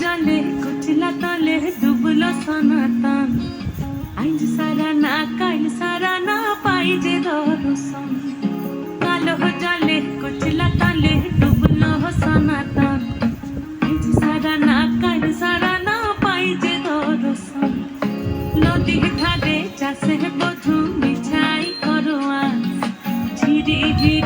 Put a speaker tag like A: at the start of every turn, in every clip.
A: জলে কুচলা তলে ডুবলো সনাতন আইজ সারা না কাল সারা না পাই যে দর্শন কালো জলে কুচলা তলে ডুবলো সনাতন আইজ সারা না কাল সারা না পাই যে দর্শন নদী ধারে চাষে বধু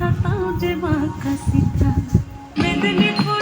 A: था तुझे बाका सीखा मेदनीपुर